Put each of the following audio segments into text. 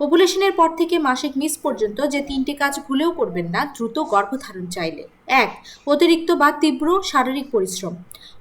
ওভুলেশনের পর থেকে মাসিক মিস পর্যন্ত যে তিনটি কাজ ভুলেও করবেন না, দ্রুত গর্ভধারণ চাইলে। এক, অতিরিক্ত বা তীব্র শারীরিক পরিশ্রম।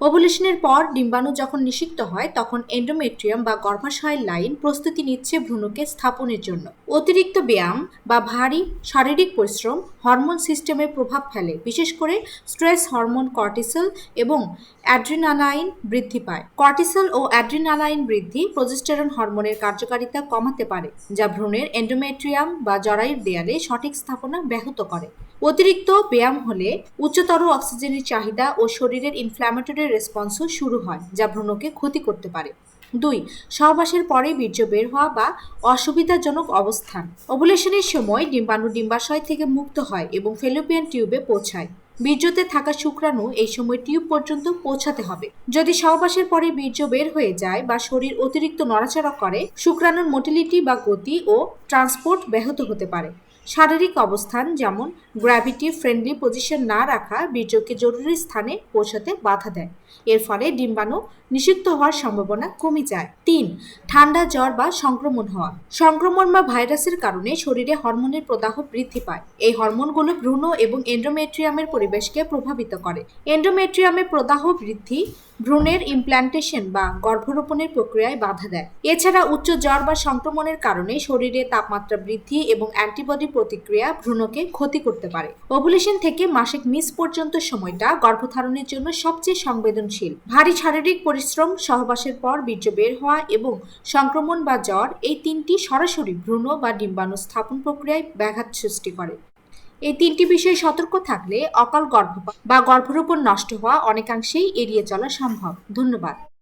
ওভুলেশনের পর ডিম্বাণু যখন নিষিক্ত হয়, তখন এন্ডোমেট্রিয়াম বা গর্ভাশয়ের লাইন প্রস্তুতি নিচ্ছে ভ্রূণকে স্থাপনের জন্য। অতিরিক্ত ব্যায়াম বা ভারী শারীরিক পরিশ্রম হরমোন সিস্টেমে প্রভাব ফেলে, বিশেষ করে স্ট্রেস হরমোন কর্টিসল এবং অ্যাড্রিনালাইন বৃদ্ধি পায়। কর্টিসল ও অ্যাড্রিনালাইন বৃদ্ধি প্রজেস্টেরন হরমোনের কার্যকারিতা কমাতে পারে, যা ভ্রূণের এন্ডোমেট্রিয়াম বা জরায়ুর দেয়ালে সঠিক স্থাপনা ব্যাহত করে। অতিরিক্ত ব্যায়াম হলে উচ্চতর অক্সিজেনের চাহিদা ও শরীরের ইনফ্ল্যামেটরি রেসপন্সও শুরু হয়, যা ভ্রূণকে ক্ষতি করতে পারে। দুই, সহবাসের পরে বীর্য বের হওয়া বা অসুবিধাজনক অবস্থান। ওভুলেশনের সময় ডিম্বাণু ডিম্বাশয় থেকে মুক্ত হয় এবং ফেলোপিয়ান টিউবে পৌঁছায়। বীর্যতে থাকা শুক্রাণু এই সময় টিউব পর্যন্ত পৌঁছাতে হবে। যদি সহবাসের পরে বীর্য বের হয়ে যায় বা শরীর অতিরিক্ত নড়াচড়া করে, শুক্রাণুর মোটিলিটি বা গতি ও ট্রান্সপোর্ট ব্যাহত হতে পারে। শারীরিক অবস্থান যেমন গ্র্যাভিটি ফ্রেন্ডলি পজিশন না রাখা বীর্যকে জরুরি স্থানে পৌঁছাতে বাধা দেয়। এর ফলে ডিম্বাণু নিষিক্ত হওয়ার সম্ভাবনা কমে যায়। তিন, ঠান্ডা জ্বর বা সংক্রমণ হওয়া। সংক্রমণ বা ভাইরাসের কারণে শরীরে হরমোনের প্রদাহ বৃদ্ধি পায়। এই হরমোনগুলো ভ্রূণ এবং এন্ডোমেট্রিয়ামের পরিবেশকে প্রভাবিত করে। এন্ডোমেট্রিয়ামে প্রদাহ বৃদ্ধি ভ্রূণের ইমপ্ল্যান্টেশন বা গর্ভরোপণের প্রক্রিয়ায় বাধা দেয়। এছাড়া উচ্চ জ্বর বা সংক্রমণের কারণে শরীরে তাপমাত্রা বৃদ্ধি এবং অ্যান্টিবডি প্রতিক্রিয়া ভ্রূণকে ক্ষতি করতে পারে। ওভুলেশন থেকে মাসিক মিস পর্যন্ত সময়টা গর্ভধারণের জন্য সবচেয়ে সংবেদনশীল। ভারী শারীরিক পরিশ্রম, সহবাসের পর বীর্য বের হওয়া এবং সংক্রমণ বা জ্বর এই তিনটি সরাসরি ভ্রূণ বা ডিম্বাণু স্থাপন প্রক্রিয়ায় ব্যাঘাত সৃষ্টি করে। এই তিনটি বিষয়ে সতর্ক থাকলে অকাল গর্ভপাত বা গর্ভরোপণ নষ্ট হওয়া অনেকাংশেই এড়িয়ে চলা সম্ভব। ধন্যবাদ।